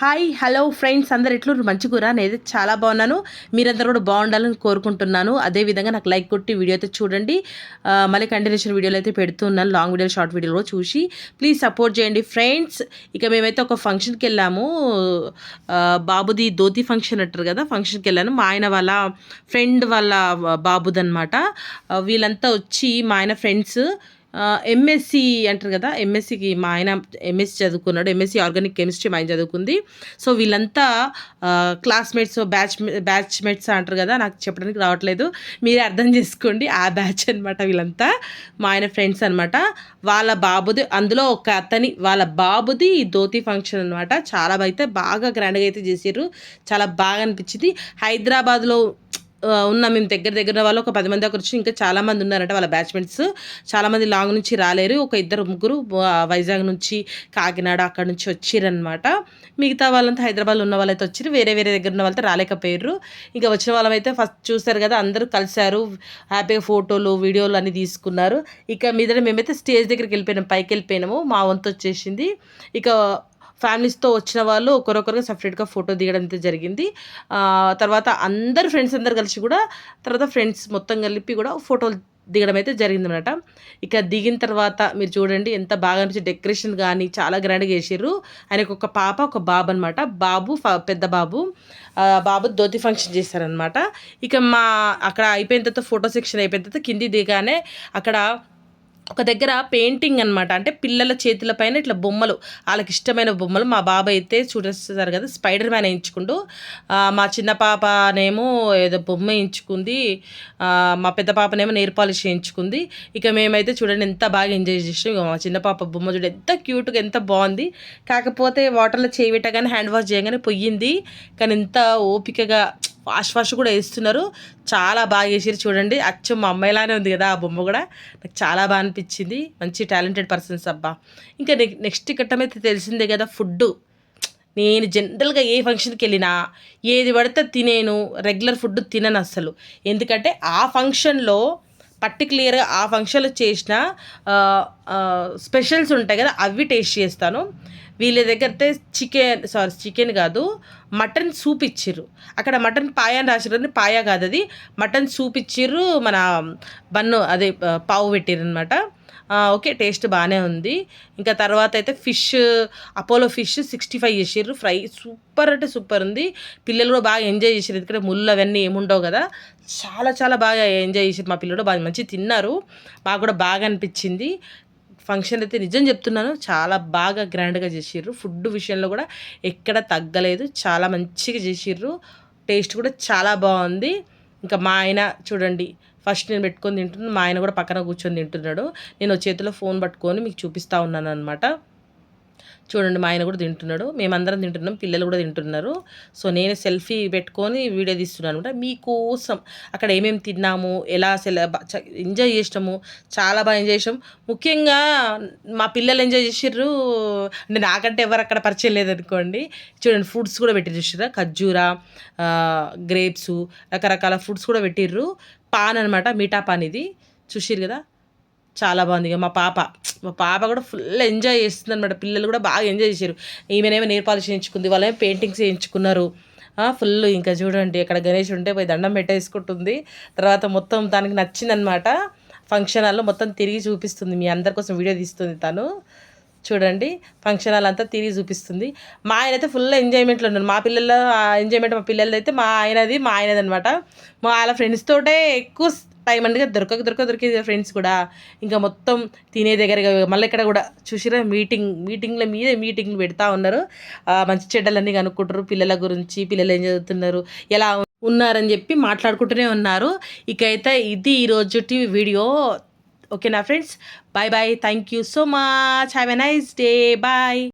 Hi hello friends అందరు ఎట్లు మంచిగురా నేను చాలా బాగున్నాను. మీరందరూ కూడా బాగుండాలని కోరుకుంటున్నాను. అదేవిధంగా నాకు లైక్ కొట్టి వీడియో అయితే చూడండి. మళ్ళీ కంటిన్యూషన్ వీడియోలు అయితే పెడుతున్నాను లాంగ్ వీడియో షార్ట్ వీడియోలో చూసి. ప్లీజ్ సపోర్ట్ చేయండి ఫ్రెండ్స్. ఇక మేమైతే ఒక ఫంక్షన్కి వెళ్ళాము. బాబుది ధోతి ఫంక్షన్ అంటారు కదా ఫంక్షన్కి వెళ్ళాను. మా ఆయన వాళ్ళ ఫ్రెండ్ వాళ్ళ బాబుది అనమాట వీళ్ళంతా వచ్చి మా ఆయన ఫ్రెండ్స్ ఎంఎస్సి అంటారు కదా ఎంఎస్సికి మా ఆయన ఎంఎస్సి చదువుకున్నాడు ఎంఎస్సి ఆర్గానిక్ కెమిస్ట్రీ మా ఆయన చదువుకుంది. సో వీళ్ళంతా క్లాస్మేట్స్ బ్యాచ్ బ్యాచ్మేట్స్ అంటారు కదా నాకు చెప్పడానికి రావట్లేదు. మీరే అర్థం చేసుకోండి ఆ బ్యాచ్ అనమాట వీళ్ళంతా. మా ఆయన ఫ్రెండ్స్ అనమాట వాళ్ళ బాబుది అందులో ఒక అతని వాళ్ళ బాబుది ధోతి ఫంక్షన్ అనమాట చాలా అయితే బాగా గ్రాండ్గా అయితే చేసారు చాలా బాగా అనిపించింది. హైదరాబాద్లో ఉన్న మేము దగ్గర దగ్గర వాళ్ళు ఒక పది మంది దగ్గర వచ్చి ఇంకా చాలామంది ఉన్నారంట వాళ్ళ బ్యాచ్మెంట్స్ చాలామంది లాంగ్ నుంచి రాలేరు. ఒక ఇద్దరు ముగ్గురు వైజాగ్ నుంచి కాకినాడ అక్కడ నుంచి వచ్చిరనమాట మిగతా వాళ్ళంతా హైదరాబాద్లో ఉన్న వాళ్ళైతే వచ్చారు వేరే వేరే దగ్గర ఉన్న వాళ్ళతో రాలేకపోయారు ఇంకా వచ్చిన వాళ్ళమైతే ఫస్ట్ చూశారు కదా అందరూ కలిశారు. హ్యాపీగా ఫోటోలు వీడియోలు అన్ని తీసుకున్నారు. ఇక మీద మేమైతే స్టేజ్ దగ్గరికి వెళ్ళిపోయినాం పైకి వెళ్ళిపోయినాము. మా వంతు వచ్చేసింది. ఇక ఫ్యామిలీస్తో వచ్చిన వాళ్ళు ఒకరొకరుగా సపరేట్గా ఫోటో దిగడం అయితే జరిగింది. తర్వాత అందరు ఫ్రెండ్స్ అందరు కలిసి కూడా తర్వాత ఫ్రెండ్స్ మొత్తం కలిపి కూడా ఫోటోలు దిగడం అయితే జరిగిందనమాట ఇక దిగిన తర్వాత మీరు చూడండి ఎంత బాగా అనిపించి డెకరేషన్ కానీ చాలా గ్రాండ్గా చేసారు ఆయనకు ఒక పాప ఒక బాబు అనమాట బాబు పెద్ద బాబు. బాబు ధోతి ఫంక్షన్ చేశారనమాట ఇక మా అక్కడ అయిపోయిన తర్వాత ఫోటో సెక్షన్ అయిపోయిన తర్వాత కింది దిగానే అక్కడ ఒక దగ్గర పెయింటింగ్ అనమాట అంటే పిల్లల చేతుల పైన ఇట్లా బొమ్మలు వాళ్ళకి ఇష్టమైన బొమ్మలు. మా బాబాయ్ అయితే చూడేస్తారు కదా స్పైడర్ మ్యాన్ వేయించుకుంటూ మా చిన్న పాపనేమో ఏదో బొమ్మ వేయించుకుంది మా పెద్ద పాపనేమో నేర్ పాలిష్ వేయించుకుంది. ఇక మేమైతే చూడండి ఎంత బాగా ఎంజాయ్ చేసినాం. మా చిన్న పాప బొమ్మ చూడండి ఎంత క్యూట్గా ఎంత బాగుంది. కాకపోతే వాటర్లో చేయి పెట్టగానే హ్యాండ్ వాష్ చేయగానే పొయ్యింది కానీ ఎంత ఓపికగా వాష్ వాష్ కూడా వేస్తున్నారు. చాలా బాగా వేసారు చూడండి. అచ్చం మా అమ్మాయిలానే ఉంది కదా ఆ బొమ్మ కూడా. నాకు చాలా బాగా అనిపించింది. మంచి టాలెంటెడ్ పర్సన్స్ అబ్బా. ఇంకా నెక్స్ట్ నెక్స్ట్ అయితే తెలిసిందే కదా ఫుడ్ నేను జనరల్గా ఏ ఫంక్షన్కి వెళ్ళినా ఏది పడితే తినేను. రెగ్యులర్ ఫుడ్ తినను అస్సలు. ఎందుకంటే ఆ ఫంక్షన్లో పర్టికులర్గా ఆ ఫంక్షన్లో చేసిన స్పెషల్స్ ఉంటాయి కదా అవి టేస్ట్ చేస్తాను. వీళ్ళ దగ్గర అయితే చికెన్ సారీ చికెన్ కాదు మటన్ సూప్ ఇచ్చిర్రు. అక్కడ మటన్ పాయా అని రాసిర్రు పాయా కాదు అది. మటన్ సూప్ ఇచ్చిర్రు మన బన్ను అదే పావు పెట్టిర్రు అనమాట ఓకే టేస్ట్ బాగానే ఉంది. ఇంకా తర్వాత అయితే fish Apollo fish sixty five చేసిర్రు. ఫ్రై సూపర్ అంటే సూపర్ ఉంది. పిల్లలు కూడా బాగా ఎంజాయ్ చేసారు ఎందుకంటే ముళ్ళు అవన్నీ ఏముండవు కదా. చాలా చాలా బాగా ఎంజాయ్ చేసారు మా పిల్లలు. బాగా మంచి తిన్నారు. మాకు కూడా బాగా అనిపించింది. ఫంక్షన్ అయితే నిజం చెప్తున్నాను చాలా బాగా గ్రాండ్గా చేసిర్రు. ఫుడ్ విషయంలో కూడా ఎక్కడ తగ్గలేదు చాలా మంచిగా చేసిర్రు. టేస్ట్ కూడా చాలా బాగుంది. ఇంకా మా ఆయన చూడండి ఫస్ట్ నేను పెట్టుకొని తింటున్నాను మా ఆయన కూడా పక్కన కూర్చొని తింటున్నాడు. నేను చేతిలో ఫోన్ పట్టుకొని మీకు చూపిస్తూ ఉన్నాను అనమాట చూడండి మా ఆయన కూడా తింటున్నాడు. మేమందరం తింటున్నాం పిల్లలు కూడా తింటున్నారు. సో నేను సెల్ఫీ పెట్టుకొని వీడియో తీస్తున్నాను అనమాట. మీకోసం అక్కడ ఏమేమి తిన్నాము ఎలా సెల ఎంజాయ్ చేసినాము చాలా బాగా ఎంజాయ్ చేసాం ముఖ్యంగా మా పిల్లలు ఎంజాయ్ చేసిర్రు. అంటే నాకంటే ఎవరు అక్కడ పరిచయం లేదనుకోండి. చూడండి ఫ్రూట్స్ కూడా పెట్టి చూసిరా ఖర్జూరా గ్రేప్స్ రకరకాల ఫ్రూట్స్ కూడా పెట్టిర్రు. పాన్ అనమాట మీఠా పాన్ ఇది. చూసిర్రు కదా? చాలా బాగుంది ఇక మా పాప. మా పాప కూడా ఫుల్ ఎంజాయ్ చేస్తుంది అనమాట పిల్లలు కూడా బాగా ఎంజాయ్ చేశారు. ఈమెనేమో నేర్ పాలిష్ చేయించుకుంది వాళ్ళేమో పెయింటింగ్స్ చేయించుకున్నారు. ఫుల్ ఇంకా చూడండి ఇక్కడ గణేష్ ఉంటే పోయి దండం పెట్టేసుకుంటుంది. తర్వాత మొత్తం దానికి నచ్చిందనమాట ఫంక్షన్ హాల్లో మొత్తం తిరిగి చూపిస్తుంది. మీ అందరి కోసం వీడియో తీస్తుంది తను. చూడండి ఫంక్షన్ హాల్ అంతా తిరిగి చూపిస్తుంది. మా ఆయన అయితే ఫుల్ ఎంజాయ్మెంట్లో ఉన్నాను మా పిల్లల ఎంజాయ్మెంట్ మా పిల్లలది అయితే మా ఆయనది మా ఆయనది అనమాట మా వాళ్ళ ఫ్రెండ్స్ తోటే ఎక్కువ టైం అంటే దొరకక దొరక దొరికేది ఫ్రెండ్స్ కూడా. ఇంకా మొత్తం తినే దగ్గర మళ్ళీ ఇక్కడ కూడా చూసిరా మీటింగ్ మీటింగ్ల మీదే మీటింగ్లు పెడతా ఉన్నారు. ఆ, మంచి చెడ్డలన్నీ కనుక్కుంటారు. పిల్లల గురించి పిల్లలు ఏం చదువుతున్నారు ఎలా ఉన్నారని చెప్పి మాట్లాడుకుంటూనే ఉన్నారు. ఇక అయితే ఇది ఈరోజుటి వీడియో. ఓకేనా friends bye bye thank you so much have a nice day bye